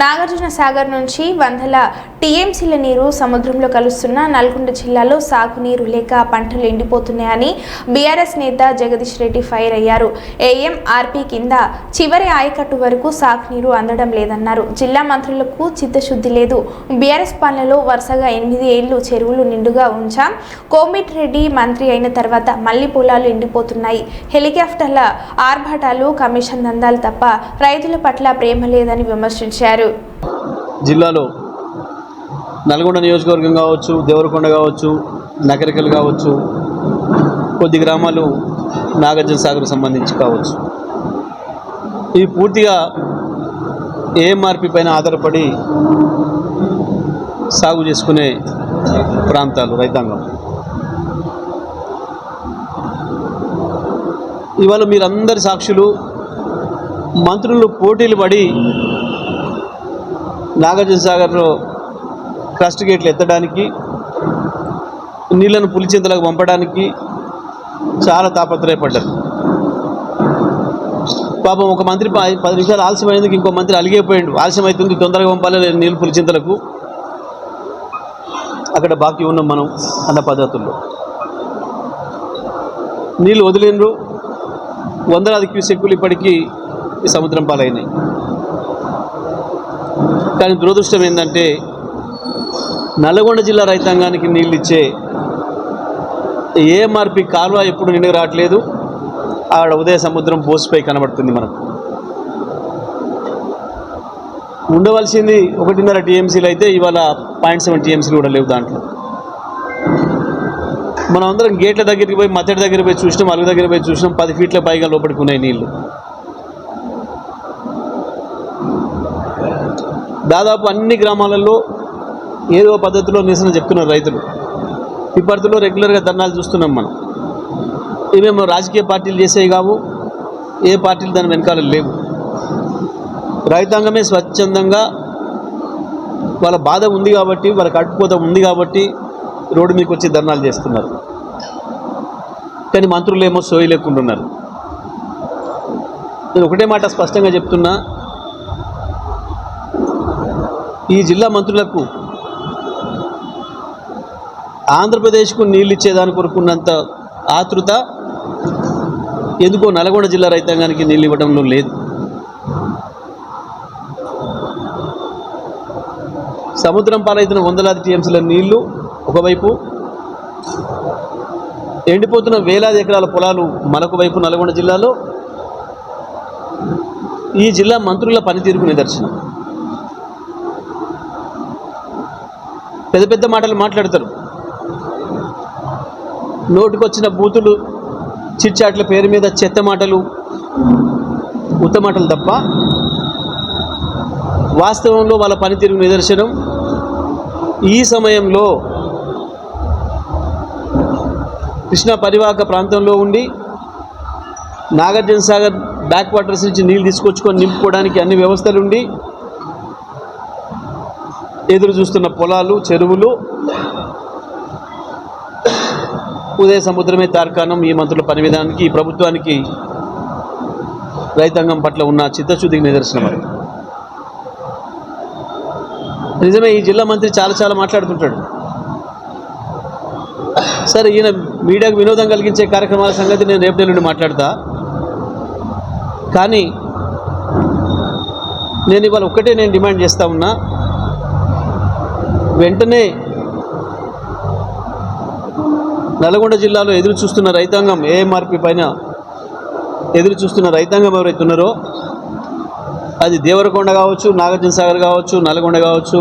నాగార్జున సాగర్ నుంచి వందల టీఎంసీల నీరు సముద్రంలో కలుస్తున్న నల్గొండ జిల్లాలో సాగునీరు లేక పంటలు ఎండిపోతున్నాయని బీఆర్ఎస్ నేత జగదీష్ రెడ్డి ఫైర్ అయ్యారు. ఏఎంఆర్పీ కింద చివరి ఆయకట్టు వరకు సాగునీరు అందడం లేదన్నారు. జిల్లా మంత్రులకు చిత్తశుద్ధి లేదు. బీఆర్ఎస్ పాలనలో వరుసగా ఎనిమిది ఏళ్ళు చెరువులు నిండుగా ఉంచాం. కోమిట్ రెడ్డి మంత్రి అయిన తర్వాత మళ్ళీ పొలాలు ఎండిపోతున్నాయి. హెలికాప్టర్ల ఆర్భాటాలు కమిషన్ దందాలు తప్ప రైతుల పట్ల ప్రేమ లేదని విమర్శించారు. జిల్లాలో నల్గొండ నియోజకవర్గం కావచ్చు దేవరకొండ కావచ్చు నగరికలు కావచ్చు కొద్ది గ్రామాలు నాగార్జున సాగర్ సంబంధించి కావచ్చు. ఇవి పూర్తిగా ఏఎంఆర్పి పైన ఆధారపడి సాగు చేసుకునే ప్రాంతాలు రైతాంగం. ఇవాళ మీరందరి సాక్షులు మంత్రులు పోటీలు పడి నాగార్జున సాగర్లో క్రస్ట్ గేట్లు ఎత్తడానికి నీళ్ళను పులిచింతలకు పంపడానికి చాలా తాపత్రయపడ్డారు. పాపం ఒక మంత్రి పది నిమిషాలు ఆలస్యమైనందుకు ఇంకో మంత్రి అలిగైపోయాడు. ఆలస్యం అవుతుంది తొందరగా పంపాలి నీళ్ళు పులిచింతలకు అక్కడ బాకీ ఉన్నాం మనం అన్న పద్ధతుల్లో. నీళ్ళు వదిలిండ్రు. వందలాది క్యూసెక్కులు ఇప్పటికీ ఈ సముద్రం పాలైనాయి. కానీ దురదృష్టం ఏంటంటే నల్గొండ జిల్లా రైతాంగానికి నీళ్ళు ఇచ్చే ఏఎంఆర్పి కాలువ ఎప్పుడు నిండుగా రావట్లేదు. ఆడ ఉదయ సముద్రం బోసిపై కనబడుతుంది మనకు. ఉండవలసింది ఒకటిన్నర టీఎంసీలు అయితే ఇవాళ పాయింట్ సెవెన్ టీఎంసీలు కూడా లేవు దాంట్లో. మనం అందరం గేట్ల దగ్గరికి పోయి మత్తడి దగ్గర పోయి చూసినాం అలుగు దగ్గర పోయి చూసినాం పది ఫీట్ల పైగా లోపలికి ఉన్నాయి నీళ్ళు. దాదాపు అన్ని గ్రామాలలో ఏదో పద్ధతిలో నిరసన చెప్తున్నారు రైతులు. ఇప్పటిలో రెగ్యులర్గా ధర్నాలు చూస్తున్నాం మనం. ఇవేమో రాజకీయ పార్టీలు చేసేవి కావు ఏ పార్టీలు దాని వెనకాల లేవు. రైతాంగమే స్వచ్ఛందంగా వాళ్ళ బాధ ఉంది కాబట్టి వాళ్ళ కట్టుకోత ఉంది కాబట్టి రోడ్డు మీదకి వచ్చి ధర్నాలు చేస్తున్నారు. కానీ మంత్రులు ఏమో సోయి లేకుంటున్నారు నేను ఒకటే మాట స్పష్టంగా చెప్తున్నా ఈ జిల్లా మంత్రులకు ఆంధ్రప్రదేశ్కు నీళ్ళు ఇచ్చేదాని కొరకున్నంత ఆతృత ఎందుకో నల్గొండ జిల్లా రైతాంగానికి నీళ్ళు ఇవ్వడంలో లేదు. సముద్రం పాలైతున్న వందలాది టీఎంసీల నీళ్ళు ఒకవైపు ఎండిపోతున్న వేలాది ఎకరాల పొలాలు మరొక వైపు నల్గొండ జిల్లాలో. ఈ జిల్లా మంత్రుల పనితీరుకు నిదర్శనం. పెద్ద పెద్ద మాటలు మాట్లాడతారు. నోటికొచ్చిన బూతులు చిట్చాట్ల పేరు మీద చెత్త మాటలు ఉత్త మాటలు తప్ప వాస్తవంలో వాళ్ళ పనితీరు నిదర్శనం. ఈ సమయంలో కృష్ణా పరివాహక ప్రాంతంలో ఉండి నాగార్జున సాగర్ బ్యాక్ వాటర్స్ నుంచి నీళ్ళు తీసుకొచ్చుకొని నింపుకోవడానికి అన్ని వ్యవస్థలు ఉండి ఎదురు చూస్తున్న పొలాలు చెరువులు ఉదయ సముద్రమే తార్కాణం ఈ మంత్రుల పని విధానానికి ఈ ప్రభుత్వానికి రైతాంగం పట్ల ఉన్న చిత్తశుద్ధికి నిదర్శనం అది. నిజమే ఈ జిల్లా మంత్రి చాలా చాలా మాట్లాడుతుంటాడు. సరే ఈయన మీడియాకు వినోదం కలిగించే కార్యక్రమాల సంగతి నేను రేపు నుండి మాట్లాడతా. కానీ నేను ఇవాళ ఒక్కటే నేను డిమాండ్ చేస్తా ఉన్నా వెంటనే నల్గొండ జిల్లాలో ఎదురు చూస్తున్న రైతాంగం ఏఎంఆర్పి పైన ఎదురు చూస్తున్న రైతాంగం ఎవరైతే ఉన్నారో అది దేవరకొండ కావచ్చు నాగార్జున సాగర్ కావచ్చు నల్గొండ కావచ్చు